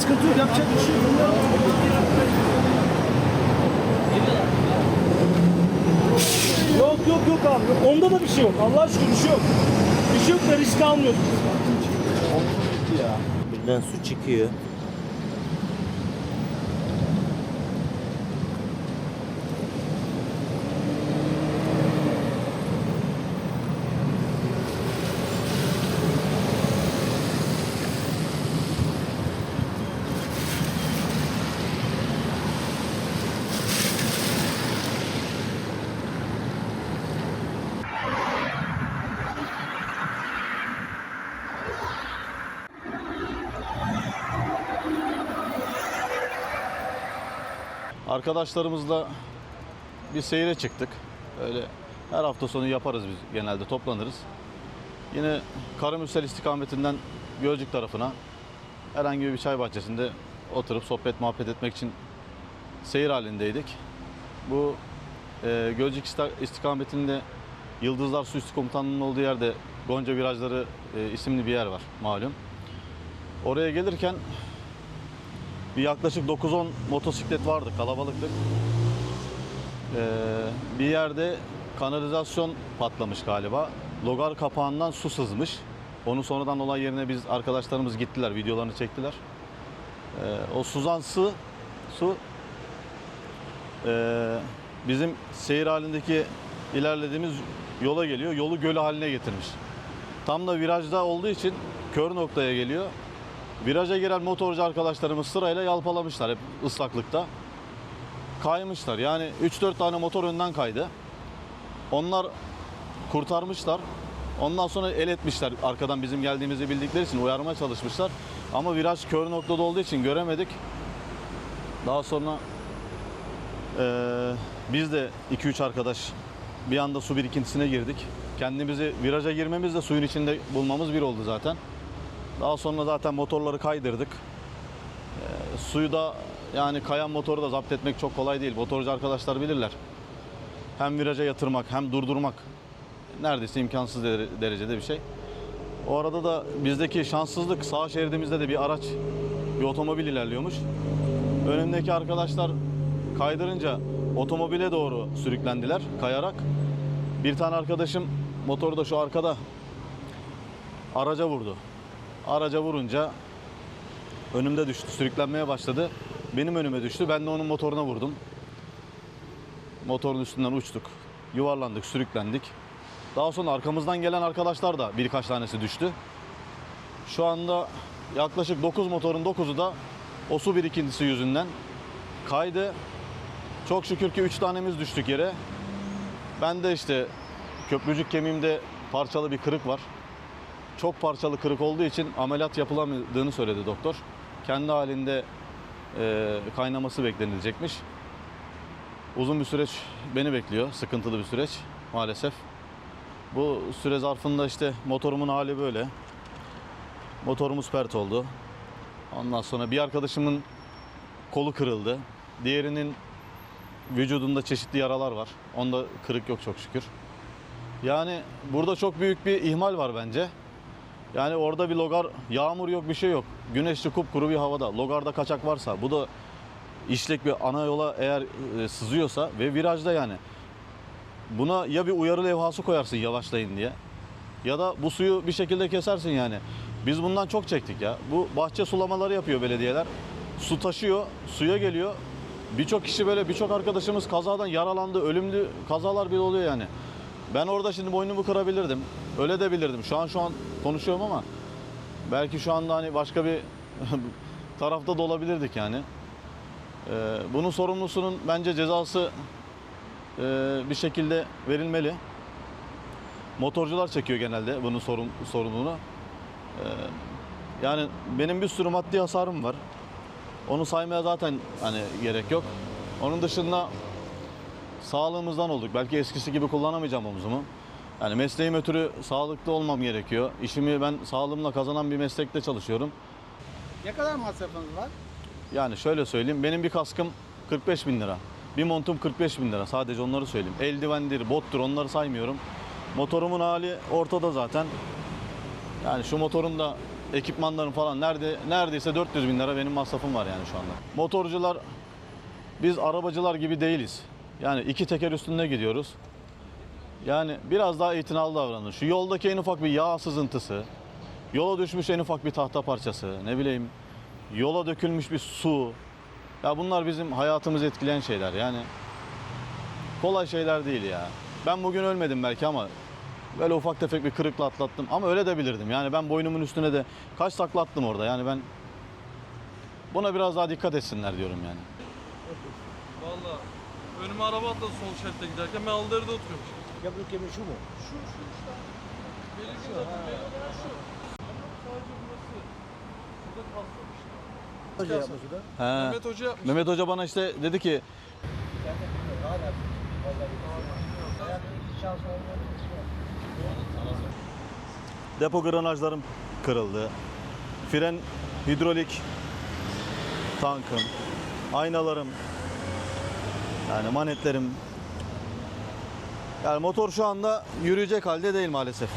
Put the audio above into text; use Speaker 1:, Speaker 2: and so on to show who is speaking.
Speaker 1: sıkıntı yok. Yapacak bir şey yok. Yok yok yok abi. Onda da bir şey yok. Allah aşkına bir şey yok. Bir şey yok da risk almıyorduk.
Speaker 2: Birden su çıkıyor.
Speaker 3: Arkadaşlarımızla bir seyre çıktık. Öyle her hafta sonu yaparız biz genelde toplanırız. Yine Karamürsel istikametinden Gölcük tarafına herhangi bir çay bahçesinde oturup sohbet muhabbet etmek için seyir halindeydik. Bu e, Gölcük istikametinde Yıldızlar Su Üstü Komutanlığı'nın olduğu yerde Gonca Virajları e, isimli bir yer var malum. Oraya gelirken bir yaklaşık 9-10 motosiklet vardı, kalabalıktık. Ee, bir yerde kanalizasyon patlamış galiba. Logar kapağından su sızmış. Onu sonradan olay yerine biz arkadaşlarımız gittiler, videolarını çektiler. Ee, o suzan su, su ee, bizim seyir halindeki ilerlediğimiz yola geliyor. Yolu göl haline getirmiş. Tam da virajda olduğu için kör noktaya geliyor. Viraja giren motorcu arkadaşlarımız sırayla yalpalamışlar hep ıslaklıkta. Kaymışlar. Yani 3-4 tane motor önden kaydı. Onlar kurtarmışlar. Ondan sonra el etmişler arkadan bizim geldiğimizi bildikleri için uyarmaya çalışmışlar. Ama viraj kör noktada olduğu için göremedik. Daha sonra eee, biz de 2-3 arkadaş bir anda su birikintisine girdik. Kendimizi viraja girmemiz de suyun içinde bulmamız bir oldu zaten. Daha sonra zaten motorları kaydırdık. Ee, suyu da yani kayan motoru da zapt etmek çok kolay değil. Motorcu arkadaşlar bilirler. Hem viraja yatırmak hem durdurmak neredeyse imkansız dere- derecede bir şey. O arada da bizdeki şanssızlık sağ şeridimizde de bir araç, bir otomobil ilerliyormuş. Önümdeki arkadaşlar kaydırınca otomobile doğru sürüklendiler kayarak. Bir tane arkadaşım motoru da şu arkada araca vurdu. Araca vurunca önümde düştü, sürüklenmeye başladı. Benim önüme düştü. Ben de onun motoruna vurdum. Motorun üstünden uçtuk. Yuvarlandık, sürüklendik. Daha sonra arkamızdan gelen arkadaşlar da birkaç tanesi düştü. Şu anda yaklaşık 9 motorun 9'u da o su birikintisi yüzünden kaydı. Çok şükür ki 3 tanemiz düştük yere. Ben de işte köprücük kemiğimde parçalı bir kırık var çok parçalı kırık olduğu için ameliyat yapılamadığını söyledi doktor. Kendi halinde e, kaynaması beklenilecekmiş. Uzun bir süreç beni bekliyor. Sıkıntılı bir süreç maalesef. Bu süre zarfında işte motorumun hali böyle. Motorumuz pert oldu. Ondan sonra bir arkadaşımın kolu kırıldı. Diğerinin vücudunda çeşitli yaralar var. Onda kırık yok çok şükür. Yani burada çok büyük bir ihmal var bence. Yani orada bir logar, yağmur yok bir şey yok. Güneşli kupkuru bir havada. Logarda kaçak varsa bu da işlek bir ana yola eğer e, sızıyorsa ve virajda yani. Buna ya bir uyarı levhası koyarsın yavaşlayın diye. Ya da bu suyu bir şekilde kesersin yani. Biz bundan çok çektik ya. Bu bahçe sulamaları yapıyor belediyeler. Su taşıyor, suya geliyor. Birçok kişi böyle, birçok arkadaşımız kazadan yaralandı. Ölümlü kazalar bile oluyor yani. Ben orada şimdi boynumu kırabilirdim. Öyle de bilirdim. Şu an şu an konuşuyorum ama belki şu anda hani başka bir tarafta da olabilirdik yani. Ee, bunun sorumlusunun bence cezası e, bir şekilde verilmeli. Motorcular çekiyor genelde bunun sorun, sorumluluğunu. Ee, yani benim bir sürü maddi hasarım var. Onu saymaya zaten hani gerek yok. Onun dışında sağlığımızdan olduk. Belki eskisi gibi kullanamayacağım omzumu. Yani mesleğim ötürü sağlıklı olmam gerekiyor. İşimi ben sağlığımla kazanan bir meslekte çalışıyorum.
Speaker 4: Ne kadar masrafınız var?
Speaker 3: Yani şöyle söyleyeyim, benim bir kaskım 45 bin lira. Bir montum 45 bin lira. Sadece onları söyleyeyim. Eldivendir, bottur onları saymıyorum. Motorumun hali ortada zaten. Yani şu motorun da ekipmanların falan nerede neredeyse 400 bin lira benim masrafım var yani şu anda. Motorcular biz arabacılar gibi değiliz. Yani iki teker üstünde gidiyoruz. Yani biraz daha itinalı davranın. Şu yoldaki en ufak bir yağ sızıntısı, yola düşmüş en ufak bir tahta parçası, ne bileyim yola dökülmüş bir su. Ya bunlar bizim hayatımızı etkileyen şeyler yani. Kolay şeyler değil ya. Ben bugün ölmedim belki ama böyle ufak tefek bir kırıkla atlattım. Ama öyle de bilirdim. Yani ben boynumun üstüne de kaç takla attım orada. Yani ben buna biraz daha dikkat etsinler diyorum yani.
Speaker 2: Önüme araba atladı sol şeritte giderken ben Alder'de oturuyormuşum.
Speaker 1: Ya bu kemi şu mu?
Speaker 2: Şu şu işte. Belirgin zaten belli olan şu. Sadece burası. İşte.
Speaker 1: Hoca yapmış o da.
Speaker 3: He.
Speaker 2: Mehmet Hoca yapmış.
Speaker 3: Mehmet Hoca bana işte dedi ki depo granajlarım kırıldı. Fren hidrolik tankım, aynalarım, yani manetlerim. Yani motor şu anda yürüyecek halde değil maalesef.